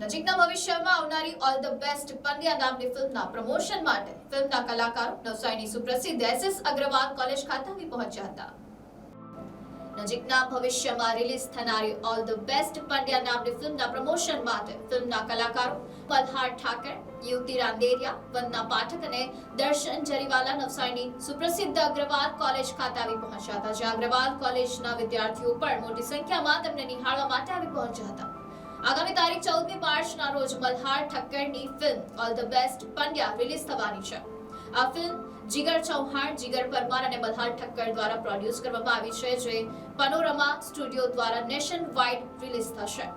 નજીકના ભવિષ્યમાં આવનારી ઓલ ધ બેસ્ટ પંડ્યા નામની ફિલ્મના પ્રમોશન માટે ફિલ્મના કલાકારો નવસારીની સુપ્રસિદ્ધ એસએસ અગ્રવાલ કોલેજ ખાતે આવી પહોંચ્યા હતા. નજીકના ભવિષ્યમાં રિલીઝ થનારી ઓલ ધ બેસ્ટ પંડ્યા નામની ફિલ્મના પ્રમોશન માટે ફિલ્મના કલાકારો મલ્હાર ઠાકર, યુવતી રાંદેરિયા, વંદના પાઠક અને દર્શન જરીવાલા નવસારીની સુપ્રસિદ્ધ અગ્રવાલ કોલેજ ખાતે આવી પહોંચ્યા હતા, જ્યાં અગ્રવાલ કોલેજના વિદ્યાર્થીઓ પણ મોટી સંખ્યામાં તેમને નિહાળવા માટે આવી પહોંચ્યા હતા. આગામી તારીખ ચૌદમી માર્ચના રોજ Malhar ઠક્કરની film all the best Pandya release થવાની છે. આ ફિલ્મ જીગર ચૌહાણ, જીગર પરમાર અને મલ્હાર ઠક્કર દ્વારા પ્રોડ્યુસ કરવામાં આવી છે, જે પનોરમા સ્ટુડિયો દ્વારા નેશન વાઇડ રિલીઝ થશે.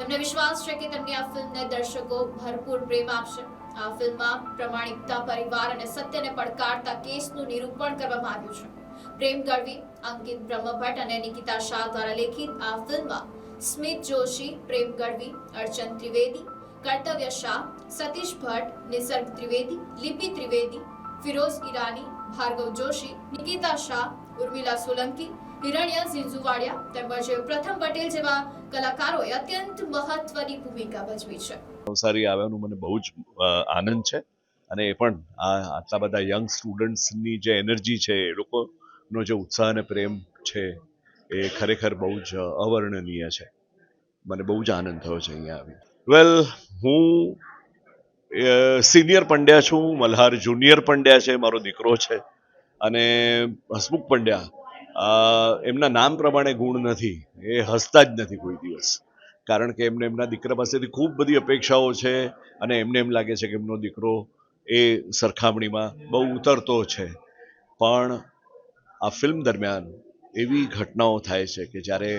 તેમને વિશ્વાસ છે કે તેમની આ ફિલ્મને દર્શકો ભરપૂર પ્રેમ આપશે. આ ફિલ્મમાં પ્રમાણિકતા, પરિવાર અને સત્યને પડકારતા કેસનું નિરૂપણ કરવામાં આવ્યું છે. પ્રેમ ગઢવી અંકિત બ્રહ્મભટ્ટ અને નિકિતા શાહ દ્વારા લેખિત આ ફિલ્મમાં સ્મિત જોશી, પ્રેમ ગઢવી, અર્ચન ત્રિવેદી, કર્તવ્ય શાહ, સતીશ ભટ્ટ, નિસર્ગ ત્રિવેદી, લિપિ ત્રિવેદી, ફિરોઝ ઈરાની, ભાર્ગવ જોશી, નિકિતા શાહ, ઉર્મિલા સોલંકી, હિરણ્ય ઝિંઝુવાડિયા તેમજ પ્રથમ પટેલ જેવા કલાકારોએ અત્યંત મહત્વની ભૂમિકા ભજવી છે. નવસારી આવ્યાનું મને બહુ જ આનંદ છે અને એ પણ આ આટલા બધા યંગ સ્ટુડન્ટ્સની જે એનર્જી છે એ લોકોનો જે ઉત્સાહ અને પ્રેમ છે એ ખરેખર બહુ જ અવર્ણનીય છે. મને બહુ જ આનંદ થયો છે અહીંયા આવી. વેલ હું સિનિયર પંડ્યા છું, મલ્હાર જુનિયર પંડ્યા છે, મારો દીકરો છે, અને હસમુખ પંડ્યા એમના નામ પ્રમાણે ગુણ નથી, એ હસતા જ નથી કોઈ દિવસ. કારણ કે એમને એમના દીકરા પાસેથી ખૂબ બધી અપેક્ષાઓ છે, અને એમને એમ લાગે છે કે એમનો દીકરો એ સરખામણીમાં બહુ ઉતરતો છે. પણ આ ફિલ્મ દરમિયાન એવી ઘટનાઓ થાય છે કે જ્યારે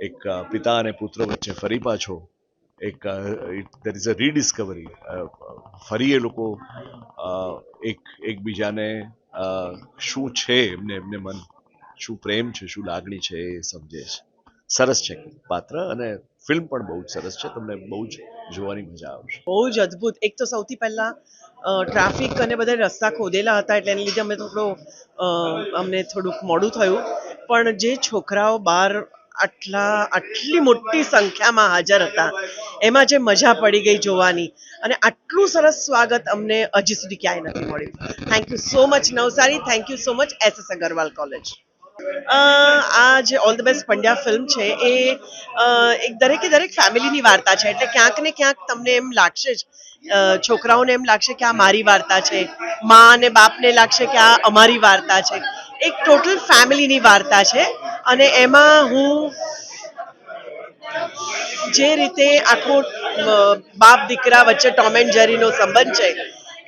એક પિતા અને પુત્ર વચ્ચે ફરી પાછો એક દેર ઇઝ અ રીડિસ્કવરી ફરી એ લોકો એક, એકબીજાને શું છે એમને એમને મન, શું પ્રેમ છે, શું લાગણી છે એ સમજે છે. સરસ છે પાત્ર અને ફિલ્મ પણ બહુ જ સરસ છે, તમને બહુ જ જોવાની મજા આવશે. બહુ જ અદ્ભુત. એક તો સૌથી પહેલા ટ્રાફિક અને બધા રસ્તા ખોદેલા હતા એટલે એને લીધે અમે થોડો અમને થોડુંક મોડું થયું. પણ જે છોકરાઓ બહાર આટલા, આટલી મોટી સંખ્યામાં હાજર હતા, એમાં જે મજા પડી ગઈ જોવાની. અને આટલું સરસ સ્વાગત અમને હજી સુધી ક્યાંય નથી મળ્યું. Thank you so much Navsari. Thank you so much S S Agarwal college આ જે all the best Pandya film છે, એ એક દરેકે દરેક ફેમિલીની વાર્તા છે. એટલે ક્યાંક ને ક્યાંક તમને એમ લાગશે જ છોકરાઓને એમ લાગશે કે આ મારી વાર્તા છે. મા અને બાપને લાગશે કે આ અમારી વાર્તા છે. એક ટોટલ ફેમિલીની વાર્તા છે અને એમાં હું જે રીતે આખો બાપ દીકરા વચ્ચે ટોમ એન્ડ જેરીનો સંબંધ છે,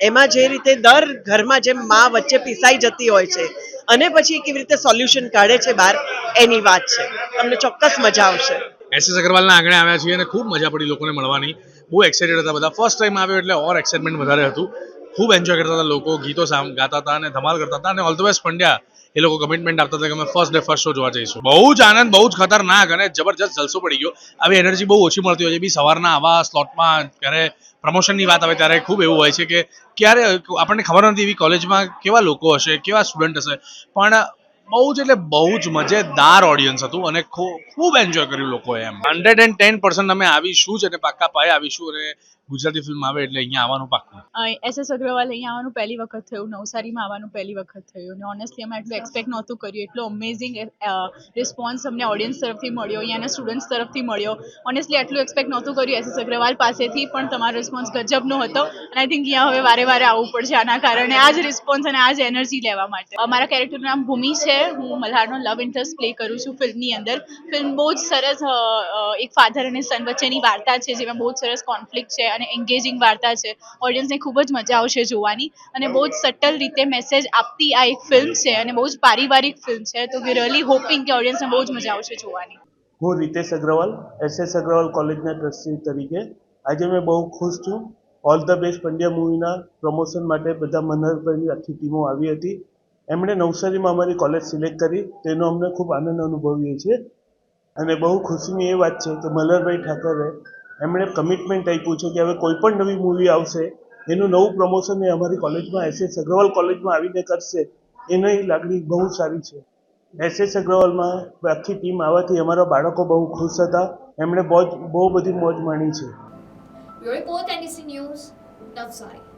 એમાં જે રીતે દર ઘરમાં જેમ મા વચ્ચે પીસાઈ જતી હોય છે અને પછી કેવી રીતે સોલ્યુશન કાઢે છે બહાર, એની વાત છે. તમને ચોક્કસ મજા આવશે. એસ એસ અગ્રવાલના આંગણે આવ્યા છીએ અને ખૂબ મજા પડી લોકોને મળવાની. બહુ એક્સાઇટેડ હતા બધા. ફર્સ્ટ ટાઈમ આવ્યો એટલે ઓર એક્સાઇટમેન્ટ વધારે હતું. ખૂબ એન્જોય કરતા હતા લોકો, ગીતો ગાતા હતા અને ધમાલ કરતા હતા અને ઓલ ધ બેસ્ટ પંડ્યા. એ લોકો કમિટમેન્ટ આપતા હતા કે અમે ફર્સ્ટ ડે ફર્સ્ટ શો જોવા જઈશું. બહુ જ આનંદ, બહુ જ ખતરનાક અને જબરજસ્ત જલસો પડી ગયો. આવી એનર્જી બહુ ઓછી મળતી હોય છે. બી સવારના આવા સ્લોટમાં ત્યારે પ્રમોશનની વાત આવે ત્યારે ખૂબ એવું હોય છે કે ક્યારે, આપણને ખબર નથી એવી કોલેજમાં કેવા લોકો હશે, કેવા સ્ટુડન્ટ હશે. પણ બહુ જ એટલે બહુ જ મજેદાર ઓડિયન્સ હતું અને ખૂબ એન્જોય કર્યું લોકોએ એમ. હંડ્રેડ એન્ડ ટેન પર્સન્ટ અમે આવીશું જ અને પાક્કા પાયે આવીશું અને ગુજરાતી ફિલ્મ આવે એટલે અહીંયા આવવાનું પાક્કું. એસ એસ અગ્રવાલ અહીંયા આવવાનું પહેલી વખત થયું, નવસારીમાં આવવાનું પહેલી વખત થયું અને ઓનેસ્ટલી અમે આટલું એક્સપેક્ટ નહોતું કર્યું. એટલો અમેઝિંગ રિસ્પોન્સ અમને ઓડિયન્સ તરફથી મળ્યો અહીંયાના સ્ટુડન્ટ્સ તરફથી મળ્યો. ઓનેસ્ટલી આટલું એક્સપેક્ટ નહોતું કર્યું એસ અગ્રવાલ પાસેથી, પણ તમારો રિસ્પોન્સ ગજબનો હતો. અને આઈ થિંક અહીંયા હવે વારે વારે આવવું પડશે આના કારણે આ જ રિસ્પોન્સ અને આ જ એનર્જી લેવા માટે. અમારા મારા કેરેક્ટરનું નામ ભૂમિ છે. હું મલ્હારનો લવ ઇન્ટરેસ્ટ પ્લે કરું છું ફિલ્મની અંદર. ફિલ્મ બહુ જ સરસ એક ફાધર અને સન વચ્ચેની વાર્તા છે, જેમાં બહુ જ સરસ કોન્ફ્લિક્ટ છે. અને એન્ગેજિંગ વાર્તા છે. ઓડિયન્સને ખૂબ જ મજા આવશે જોવાની. અને બહુ જ સટલ રીતે મેસેજ આપતી આ એક ફિલ્મ છે અને બહુ જ પારિવારિક ફિલ્મ છે. તો વી રિયલી હોપિંગ કે ઓડિયન્સને બહુ જ મજા આવશે જોવાની. હું રીતેશ અગ્રવાલ એસએસ અગ્રવાલ કોલેજના ટ્રસ્ટી તરીકે આજે મેં બહુ ખુશ છું. ઓલ ધ બેસ્ટ પંડ્યા મૂવીના પ્રમોશન માટે બધા મનહરભાઈની આખી ટીમો આવી હતી. એમણે નવસારીમાં અમારી કોલેજ સિલેક્ટ કરી. તેનો અમને ખૂબ આનંદ અનુભવીએ છીએ. અને બહુ ખુશીની એ વાત છે કે મલ્હારભાઈ ઠાકરે એમણે કમિટમેન્ટ આપ્યું છે કે હવે કોઈ પણ નવી મૂવી આવશે, એનું નવું પ્રમોશન એ અમારી કોલેજમાં એસ એસ અગ્રવાલ કોલેજમાં આવીને કરશે, એની લાગણી બહુ સારી છે. એસ એસ અગ્રવાલમાં આખી ટીમ આવવાથી અમારા બાળકો બહુ ખુશ હતા, એમણે બહુ બહુ બધી મોજ માણી છે. Report NC news Navsari